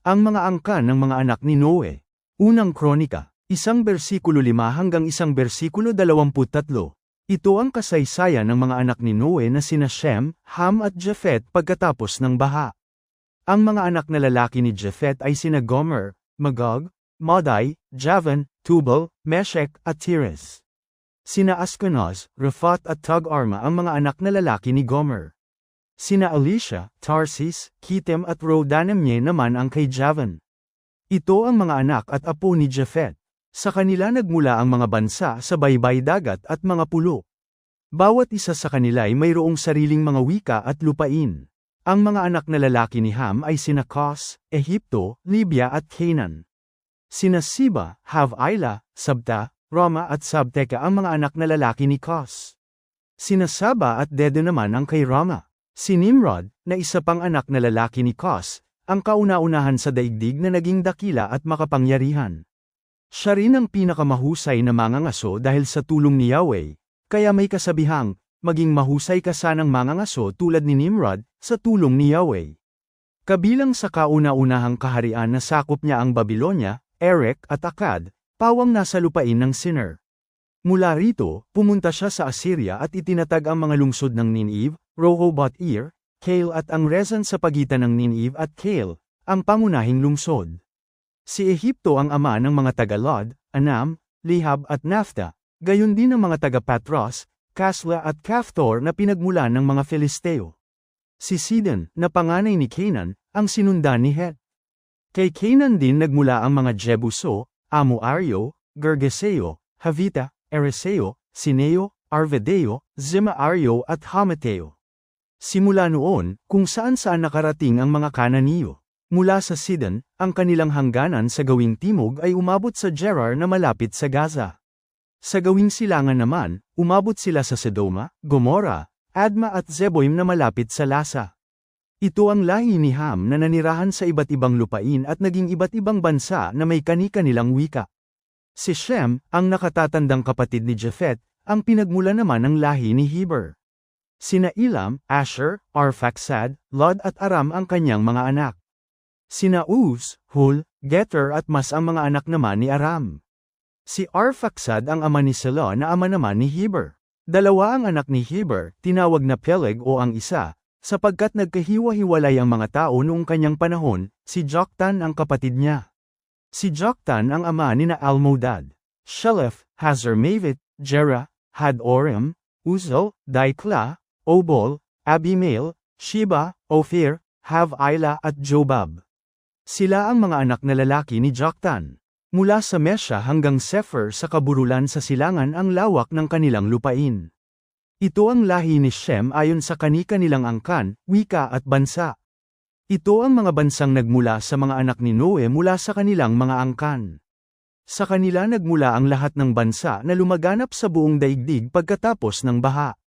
Ang mga angkan ng mga anak ni Noe. Unang Kronika, isang bersikulo 5 hanggang isang bersikulo 23. Ito ang kasaysayan ng mga anak ni Noe na sina Shem, Ham at Japhet pagkatapos ng baha. Ang mga anak na lalaki ni Japhet ay sina Gomer, Magog, Madai, Javan, Tubal, Meshech at Tiras. Sina Askenaz, Rafat at Tug-Arma ang mga anak na lalaki ni Gomer. Sina Alicia, Tarsis, Kitem at Rodanemye naman ang kay Javan. Ito ang mga anak at apo ni Japhet. Sa kanila nagmula ang mga bansa sa baybay dagat at mga pulo. Bawat isa sa kanila ay mayroong sariling mga wika at lupain. Ang mga anak na lalaki ni Ham ay sina Cos, Ehipto, Libya at Canaan. Sina Siba, Hav-Aila, Sabta, Rama at Sabteka ang mga anak na lalaki ni Cos. Sina Saba at Dedo naman ang kay Rama. Si Nimrod, na isa pang anak na lalaki ni Cos, ang kauna-unahan sa daigdig na naging dakila at makapangyarihan. Siya rin ang pinakamahusay na mangangaso dahil sa tulong ni Yahweh, kaya may kasabihang, maging mahusay ka sanang mangangaso tulad ni Nimrod, sa tulong ni Yahweh. Kabilang sa kauna-unahang kaharian na sakop niya ang Babylonia, Erek at Akkad, pawang nasa lupain ng Sinner. Mula rito, pumunta siya sa Assyria at itinatag ang mga lungsod ng Nineve, Rehoboth-ir, Kale at ang Rezan sa pagitan ng Nineve at Kale, ang pangunahing lungsod. Si Ehipto ang ama ng mga taga-Lod, Anam, Lihab at Naphtha, gayon din ang mga taga-Patros, Kasla at Kaftor na pinagmulan ng mga Filisteo. Si Sidon, na panganay ni Canaan, ang sinundan ni Het. Kay Canaan din nagmula ang mga Jebuso, Amoario, Gergeseo, Havita, Ereseo, Sineo, Arvedeo, Zimaario at Hamateo. Simula noon, kung saan-saan nakarating ang mga Kananiyo. Mula sa Sidon, ang kanilang hangganan sa gawing timog ay umabot sa Gerar na malapit sa Gaza. Sa gawing silangan naman, umabot sila sa Sedoma, Gomora, Adma at Zeboim na malapit sa Lasa. Ito ang lahi ni Ham na nanirahan sa iba't ibang lupain at naging iba't ibang bansa na may kani-kanilang wika. Si Shem, ang nakatatandang kapatid ni Japhet, ang pinagmula naman ng lahi ni Heber. Sina Elam, Asher, Arphaxad, Lod at Aram ang kanyang mga anak. Sina Uz, Hul, Geter at Mas ang mga anak naman ni Aram. Si Arphaxad ang ama ni Sela na ama naman ni Heber. Dalawa ang anak ni Heber, tinawag na Peleg o ang isa, sapagkat nagkahiwa-hiwalay ang mga tao noong kanyang panahon, si Joktan ang kapatid niya. Si Joktan ang ama ni na Almodad. Shelef, Hazar Mavit, Jera, Had-Orim, Uzel, Daikla, Obol, Abimael, Sheba, Ophir, Hav-Aila at Jobab. Sila ang mga anak na lalaki ni Joktan. Mula sa Mesha hanggang Sefer sa kaburulan sa silangan ang lawak ng kanilang lupain. Ito ang lahi ni Shem ayon sa kani-kanilang angkan, wika at bansa. Ito ang mga bansang nagmula sa mga anak ni Noe mula sa kanilang mga angkan. Sa kanila nagmula ang lahat ng bansa na lumaganap sa buong daigdig pagkatapos ng baha.